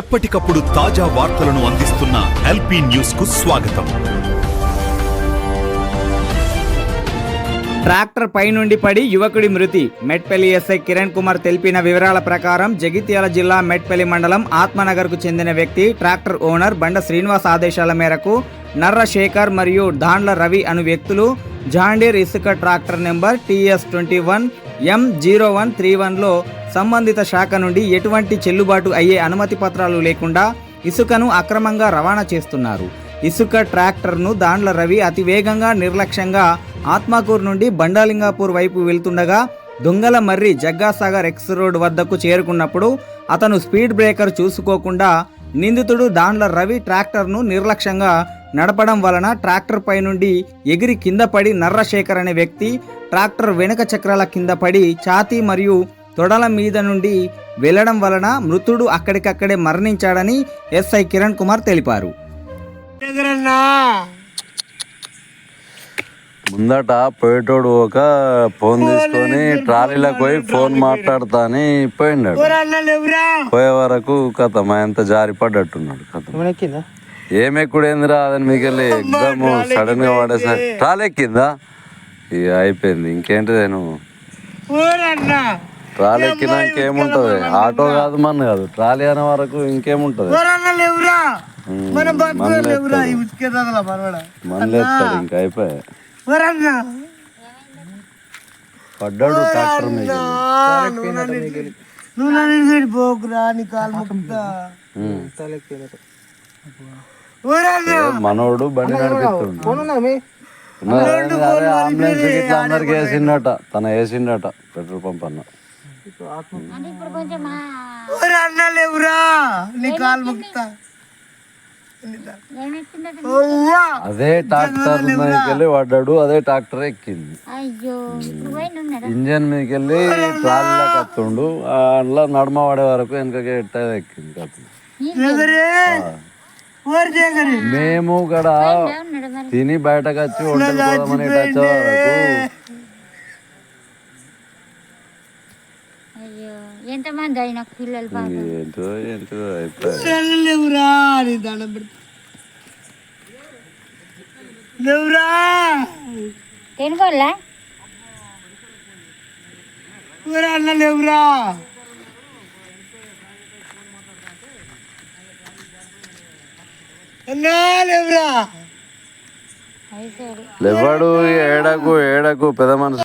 ఎప్పటికప్పుడు తాజా వార్తలను అందిస్తున్న ఎల్పి న్యూస్కు స్వాగతం. ట్రాక్టర్ పైనుండి పడి యువకుడి మృతి. మెట్పల్లి ఎస్ఐ కిరణ్ కుమార్ తెలిపిన వివరాల ప్రకారం జగిత్యాల జిల్లా మెట్పల్లి మండలం ఆత్మనగర్కు చెందిన వ్యక్తి ట్రాక్టర్ ఓనర్ బండ శ్రీనివాస్ ఆదేశాల మేరకు నర్ర శేఖర్ మరియు ధాండ్ల రవి అను వ్యక్తులు జాండీర్ ఇసుక tractor number TS twenty one M zero one three వన్లో సంబంధిత శాఖ నుండి ఎటువంటి చెల్లుబాటు అయ్యే అనుమతి పత్రాలు లేకుండా ఇసుకను అక్రమంగా రవాణా చేస్తున్నారు. ఇసుక ట్రాక్టర్ను దాండ్ల రవి అతి వేగంగా నిర్లక్ష్యంగా ఆత్మకూరు నుండి బండాలింగాపూర్ వైపు వెళ్తుండగా దొంగల మర్రి జగ్గాసాగర్ ఎక్స్ రోడ్ వద్దకు చేరుకున్నప్పుడు అతను స్పీడ్ బ్రేకర్ చూసుకోకుండా నిందితుడు దాండ్ల రవి ట్రాక్టర్ను నిర్లక్ష్యంగా నడపడం వలన ట్రాక్టర్ పై నుండి ఎగిరి కింద పడి నర్రశేఖర్ అనే వ్యక్తి ట్రాక్టర్ వెనుక చక్రాల కింద పడి ఛాతీ మరియు తొడల మీద నుండి వెళ్ళడం వలన మృతుడు అక్కడికక్కడే మరణించాడని ఎస్ఐ కిరణ్ కుమార్ తెలిపారు. ముందట పోయేటోడు ఒక ఫోన్ తీసుకొని ట్రాలీలోకి పోయి ఫోన్ మాట్లాడతా అని లేవురా పోయే వరకు కథ మా ఎంత జారి పడ్డట్టున్నాడు కథ. ఏం ఎక్కుడేందిరా అదని మీకు వెళ్ళి ఎగ్జామ్ సడన్గా పడేసరి ట్రాలీ ఎక్కిందా ఇక అయిపోయింది ఇంకేంటి నువ్వు? ఊరన్నా ట్రాలీ ఎక్కినాక ఏముంటది ఆటో కాదు మన కాదు. ట్రాలీ అనే వరకు ఇంకేముంటది? మనలేస్తాడు ఇంకా అయిపోయి. ఎవరన్నా? పడ్డాడు ట్రాక్టర్ మీద. నువ్వు నన్ను సైడ్ పోకురా నీ కాలు ముక్తా ఉమ్. ఊరన్నా మనోడు బండి నడిపిస్తుండు. అందరికి వేసిండట. తన వేసిండట. పెట్రోల్ పంప్ అన్న. ఊరన్నా లేవురా. నీ కాలు ముక్తా అదే? ట్రాక్టర్ మీదకి వెళ్ళి పడ్డాడు అదే ట్రాక్టర్ ఎక్కింది. ఇంజన్ మీదకి వెళ్ళి ట్రాలీలోకి వస్తుండు అందులో నడుమ పడే వరకు వెనకకి ఎక్కింది జగరే మేము కూడా తిని బయటకు వచ్చి ఒంటరి పోదామని వచ్చే వరకు అయ్యో ఎంతమంది అయినా పిల్లలు ఏంటో ఏంటో ఊరన్నా లేవురా నీ దండం పెడతా. లేవురా. తినుకోలే లేవురా. అన్నా లేవురా. అయితే లేవాడు ఏడకు ఏడకు పెద్ద మనసు.